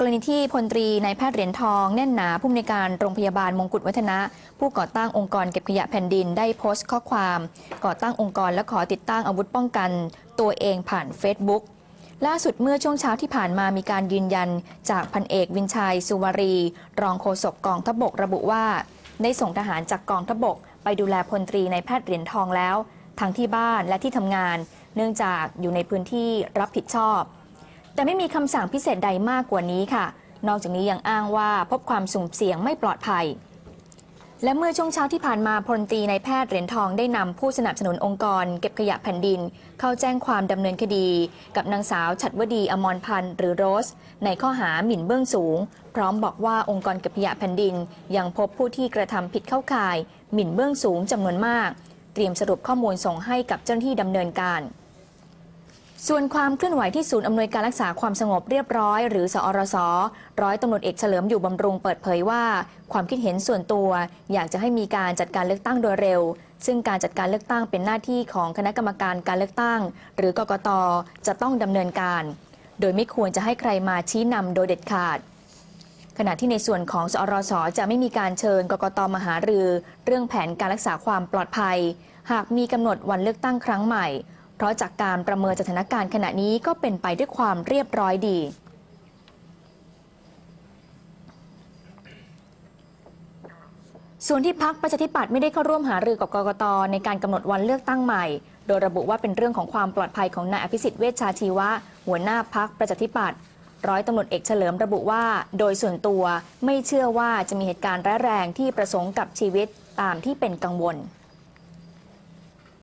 กรณีที่พลตรีนายแพทย์เหรียญทองแน่นหนาผู้อำนวยการโรงพยาบาลมงกุฎวัฒนะ ผู้ก่อตั้งองค์กรเก็บขยะแผ่นดินได้โพสต์ข้อความ ก่อตั้งองค์กรและขอติดตั้งอาวุธป้องกัน ตัวเองผ่าน Facebook ล่าสุดเมื่อช่วงเช้าที่ผ่านมามีการยืนยัน จากพันเอกวินชัย สุวารี รองโฆษกกองทบกระบุว่า ได้ส่งทหารจากกองทบก ไปดูแลพลตรีนายแพทย์เหรียญทองแล้ว ทั้งที่บ้านและที่ทำงาน เนื่องจากอยู่ในพื้นที่รับผิดชอบ แต่ไม่มีคำสั่งพิเศษใดมากกว่านี้ค่ะ นอกจากนี้ยังอ้างว่าพบความสุ่มเสี่ยงไม่ปลอดภัย และเมื่อช่วงเช้าที่ผ่านมาพลตรีนายแพทย์เหรียญทองได้นำผู้สนับสนุนองค์กร เก็บขยะแผ่นดิน เข้าแจ้งความดำเนินคดี กับนางสาวฉัดวดีอมรพันธ์หรือโรส ในข้อหาหมิ่นเบื้องสูง พร้อมบอกว่าองค์กรเก็บขยะแผ่นดิน ยังพบผู้ที่กระทำผิดเข้าข่าย หมิ่นเบื้องสูงจำนวนมาก เตรียมสรุปข้อมูลส่งให้กับเจ้าหน้าที่ดำเนินการ ส่วนความเคลื่อนไหวที่ศูนย์อำนวยการรักษาความสงบเรียบร้อย หรือสอรสร้อยตำรวจเอกเฉลิมอยู่บำรุงเปิดเผยว่า ความคิดเห็นส่วนตัว อยากจะให้มีการจัดการเลือกตั้งโดยเร็ว ซึ่งการจัดการเลือกตั้งเป็นหน้าที่ของคณะกรรมการการเลือกตั้ง หรือกกตจะต้องดำเนินการ โดยไม่ควรจะให้ใครมาชี้นำโดยเด็ดขาดขณะที่ในส่วนของสอรสจะไม่มีการเชิญกกตมหารือ เรื่องแผนการรักษาความปลอดภัย หากมีกำหนดวันเลือกตั้งครั้งใหม่ เพราะจากการประเมินสถานการณ์ขณะนี้ก็เป็นไปด้วยความเรียบร้อยดีส่วนที่พักประชาธิปัตย์ไม่ได้เข้าร่วมหารือกับกกตในการกำหนดวันเลือกตั้งใหม่ โดยระบุว่าเป็นเรื่องของความปลอดภัยของนายอภิสิทธิ์เวชชาชีวะ หัวหน้าพักประชาธิปัตย์ร้อยตำรวจเอกเฉลิมระบุว่า โดยส่วนตัวไม่เชื่อว่าจะมีเหตุการณ์ร้ายแรงที่ประสงค์กับชีวิตตามที่เป็นกังวล